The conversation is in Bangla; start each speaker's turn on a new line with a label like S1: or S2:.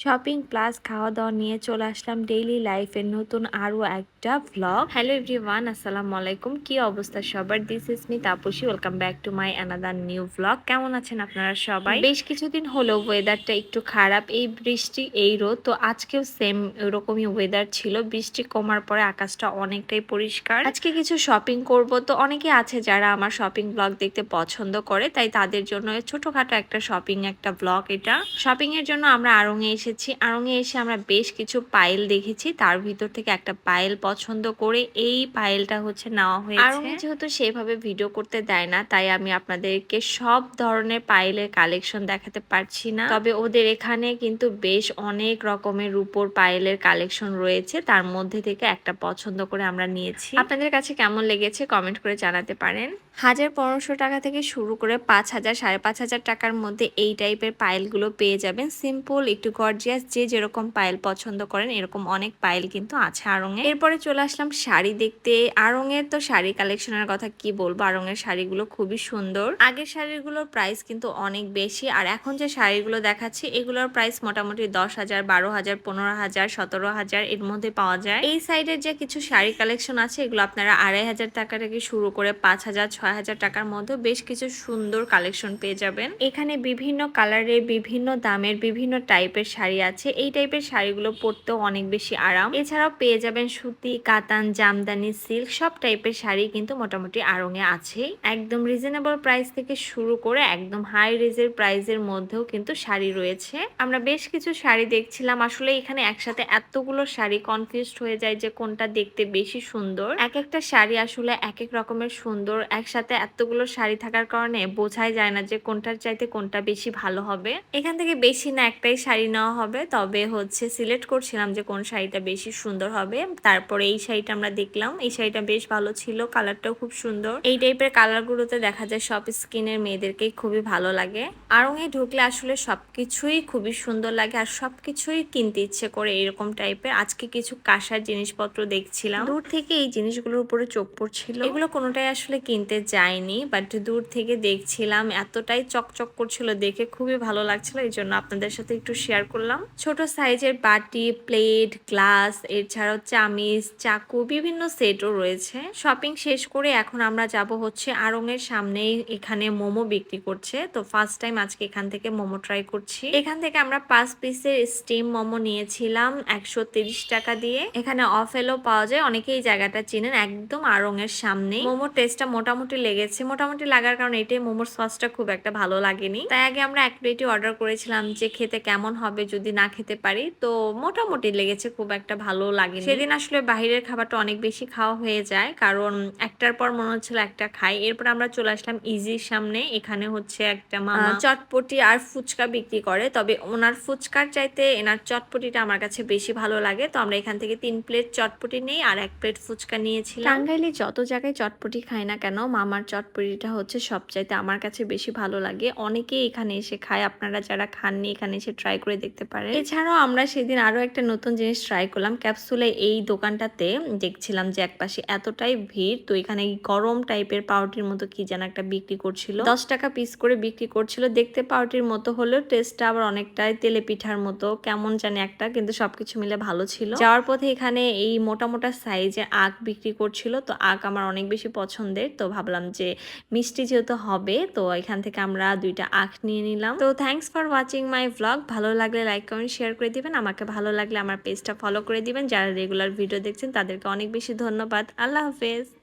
S1: শপিং প্লাস খাওয়া দাওয়া নিয়ে চলে আসলাম ডেইলি লাইফের নতুন আরও একটা ভ্লগ হ্যালো এভরিওয়ান আসসালামু আলাইকুম। কি অবস্থা সবার? This is me Tapasi. Welcome back to my another new vlog কেমন আছেন আপনারা সবাই? বেশ কিছুদিন হলো ওয়েদারটা একটু খারাপ, এই বৃষ্টি, এই রোদ, তো আজকেও সেম এরকমই ওয়েদার ছিল। বৃষ্টি কমার পরে আকাশটা অনেকটাই পরিষ্কার। আজকে কিছু শপিং করব। তো অনেকে আছে যারা আমার শপিং ব্লগ দেখতে পছন্দ করে, তাই তাদের জন্য ছোটখাটো একটা শপিং একটা ব্লগ এটা। শপিং এর জন্য আমরা আড়ংয়ে এসেছি। আড়ংয়ে এসে আমরা বেশ কিছু পাইল দেখেছি। তার ভিতর থেকে একটা পাইল পছন্দ করে এই পাইলটা হচ্ছে নেওয়া হয়েছে। আড়ংয়ে যেহেতু সেভাবে ভিডিও করতে দেয় না, তাই আমি আপনাদেরকে সব ধরনের পাইলের কালেকশন দেখাতে পারছি না। তবে ওদের এখানে কিন্তু বেশ অনেক রকমের রূপোর পাইলের কালেকশন রয়েছে। তার মধ্যে থেকে একটা পছন্দ করে আমরা নিয়েছি। আপনাদের কাছে কেমন লেগেছে কমেন্ট করে জানাতে পারেন। হাজার পনেরোশো টাকা থেকে শুরু করে পাঁচ হাজার, সাড়ে পাঁচ হাজার টাকার মধ্যে এই টাইপের পাইলগুলো পেয়ে যাবেন। সিম্পল একটু গর্জিয়াস যে যেরকম পাইল পছন্দ করেন, এরকম অনেক পাইল কিন্তু আছে আড়ঙে। এরপরে চলে আসলাম শাড়ি দেখতে। আড়ঙের তো শাড়ি কালেকশনের কথা কি বলব? আড়ঙের শাড়িগুলো খুবই সুন্দর। আগের শাড়িগুলোর প্রাইস কিন্তু অনেক বেশি। আর এখন যে শাড়িগুলো দেখাচ্ছি, এগুলোর প্রাইস মোটামুটি দশ হাজার, বারো হাজার, পনেরো হাজার, সতেরো হাজার এর মধ্যে পাওয়া যায়। এই সাইডের যে কিছু শাড়ি কালেকশন আছে, এগুলো আপনারা আড়াই হাজার টাকা থেকে শুরু করে পাঁচ হাজার, ছয় হাজার টাকার মধ্যে বেশ কিছু সুন্দর কালেকশন পেয়ে যাবেন। এখানে বিভিন্ন কালারের বিভিন্ন দামের, বিভিন্ন টাইপের শাড়ি আছে। এই টাইপের শাড়িগুলো পরতেও অনেক বেশি আরাম। এছাড়াও পেয়ে যাবেন সুতি কাতান, জামদানি, সিল্ক সব টাইপের শাড়ি কিন্তু মোটামুটি আড়ঙে আছে। একদম রিজনেবল প্রাইস থেকে শুরু করে একদম হাই রেজের প্রাইসের মধ্যেও কিন্তু শাড়ি রয়েছে। আমরা বেশ কিছু শাড়ি দেখছিলাম, আসলে এখানে একসাথে এতগুলো শাড়ি কনফিউজড হয়ে যায় যে কোনটা দেখতে বেশি সুন্দর। এক একটা শাড়ি আসলে এক এক রকমের সুন্দর, একসাথে এতগুলো শাড়ি থাকার কারণে বোঝাই যায় না যে কোনটার চাইতে কোনটা বেশি ভালো হবে। এখান থেকে বেশি না একটাই শাড়ি নেওয়া হবে, তবে হচ্ছে সিলেক্ট করছিলাম যে কোন শাড়িটা বেশি সুন্দর হবে। তারপরে এই শাড়িটা আমরা দেখলাম। এই শাড়িটা বেশ ভালো ছিল, কালারটাও খুব সুন্দর। এই টাইপের কালারগুলোতে দেখা যায় সব স্কিনের মেয়েদেরকেই খুবই ভালো লাগে। আড়ঙে ঢুকলে আসলে সবকিছুই খুবই সুন্দর লাগে আর সবকিছুই কিনতে ইচ্ছে করে এরকম টাইপের। আজকে কিছু কাঁসার জিনিসপত্র দেখছিলাম। দূর থেকে এই জিনিসগুলোর উপরে চোখ পড়ছিল। এগুলো কোনোটাই আসলে কিনতে যায়নি বাট দূর থেকে দেখছিলাম। এতটাই চকচক করছিল, দেখে খুবই ভালো লাগছিল। এই জন্য আপনাদের সাথে একটু শেয়ার করলাম। ছোট সাইজের বাটি প্লেট গ্লাস এছাড়াও চামিচ চাকু, বিভিন্ন সেটও রয়েছে। শপিং শেষ করে এখন আমরা যাব হচ্ছে আড়ংয়ের সামনেই। এখানে মোমো বিক্রি করছে। তো ফার্স্ট টাইম আজকে এখান থেকে মোমো ট্রাই করছি। এখান থেকে আমরা পাঁচ পিসের স্টিম মোমো নিয়েছিলাম একশো ত্রিশ টাকা দিয়ে। এখানে অফেলও পাওয়া যায়। অনেকেই এই জায়গাটা চিনেন, একদম আড়ংয়ের সামনে মোমোর টেস্টটা মোটামুটি লেগেছে। মোটামুটি লাগার কারণে এটাই মোমোর সসটা খুব একটা ভালো লাগেনি। তাই আগে আমরা এক প্লেটই অর্ডার করেছিলাম যে খেতে কেমন হবে যদি না খেতে পারি। তো মোটামুটি লেগেছে, খুব একটা ভালো লাগেনি। সেদিন আসলে বাহিরের খাবারটা অনেক বেশি খাওয়া হয়ে যায়। কারণ একটার পর মনে হচ্ছিল একটা খাই। এরপর আমরা চলে আসলাম ইজির সামনে। এখানে হচ্ছে একটা মামা চটপটি আর ফুচকা বিক্রি করে। তবে ওনার ফুচকার চাইতে এনার চটপটিটা আমার কাছে বেশি ভালো লাগে। তো আমরা এখান থেকে তিন প্লেট চটপটি নেই আর এক প্লেট ফুচকা নিয়েছিলাম। টাঙ্গাইলে যত জায়গায় চটপটি খাই না কেন মামার চটপটিটা হচ্ছে সবচাইতে আমার কাছে বেশি ভালো লাগে। অনেকেই এখানে এসে খায়। আপনারা যারা খাননি এখানে এসে ট্রাই করে দেখতে পারেন। এছাড়াও আমরা সেদিন আরও একটা নতুন জিনিস ট্রাই করলাম। ক্যাপসুলে এই দোকানটাতে দেখছিলাম যে একপাশে এতটাই ভিড়, তো এখানে গরম টাইপের পাউরুটির মতো কি যেন একটা বিক্রি করছিল। দশ টাকা পিস করে বিক্রি করছিল। দেখতে পাউরুটির মতো হলেও টেস্টটা আবার অনেকটাই তেলে পিঠার মতো, কেমন জানি একটা, কিন্তু সবকিছু মিলে ভালো ছিল। যাওয়ার পথে এখানে এই মোটা মোটা সাইজে আখ বিক্রি করছিল, তো আখ আমার অনেক বেশি পছন্দের, তো ভাবলাম যে মিষ্টি যেহেতু হবে, তো এখান থেকে আমরা দুইটা আখ নিয়ে নিলাম। তো thanks for watching my vlog ভালো লাগলে লাইক কমেন্ট শেয়ার করে দিবেন। আমাকে ভালো লাগলে আমার পেজটা ফলো করে দিবেন। যারা রেগুলার ভিডিও দেখছেন তাদেরকে অনেক বেশি ধন্যবাদ। আল্লাহ হাফেজ।